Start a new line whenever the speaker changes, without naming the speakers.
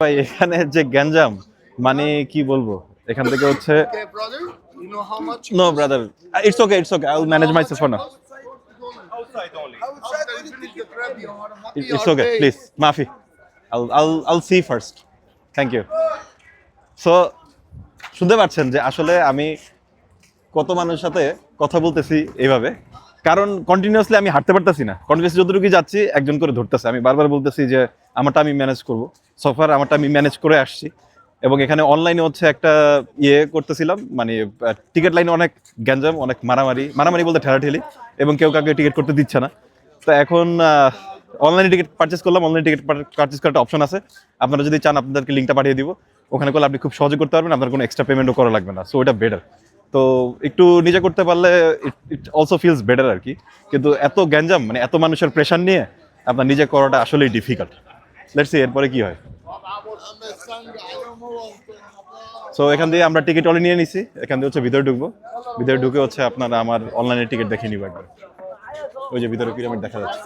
ভাই, এখানে যে গ্যাঞ্জাম মানে কি বলব? এখান থেকে হচ্ছে? No brother it's okay it's okay I will manage myself for now it's okay please মাফি আল আল আল see first thank you so শুনতে পাচ্ছেন যে আসলে আমি কত মানুষের সাথে কথা বলতেছি এইভাবে, কারণ কন্টিনিউয়াসলি আমি হাঁটতে পারতেছি না। কন্টিনিউয়াসলি যতটুকু যাচ্ছি, একজন করে ধরতেছে। আমি বারবার বলতেছি যে আমারটা আমি ম্যানেজ করব। সফার আমারটা আমি ম্যানেজ করে আসছি। এবং এখানে অনলাইনে হচ্ছে একটা ইয়ে করতেছিলাম মানে টিকিট লাইনে অনেক গ্যাঞ্জাম, অনেক মারামারি। মারামারি বলতে ঠেলাঠেলি। এবং কেউ কাউকে টিকিট করতে দিচ্ছে না। তো এখন অনলাইনে টিকিট পারচেস করলাম। অনলাইন টিকিট পারচেস করার অপশন আছে। আপনারা যদি চান, আপনাদেরকে লিঙ্কটা পাঠিয়ে দিব। ওখানে করলে আপনি খুব সহজে করতে পারবেন। আপনার কোনো এক্সট্রা পেমেন্টও করা লাগবে না। সো ওটা বেটার তো একটু নিজে করতে পারলে ইট অলসো ফিলস বেটার আর কি। কিন্তু এত গ্যাঞ্জাম মানে এত মানুষের প্রেশার নিয়ে আপনার নিজে করাটা আসলেই ডিফিকাল্ট লেটস সি এরপরে কি হয়? সো এখান দিয়ে আমরা টিকিট অলরেডি নিয়ে নিছি। এখান দিয়ে হচ্ছে ভিতরে ঢুকবো। ভিতরে ঢুকে হচ্ছে আপনারা আমার অনলাইনে টিকিট দেখে নিব একবার। ওই যে ভিতরে পিরামিড দেখা যাচ্ছে।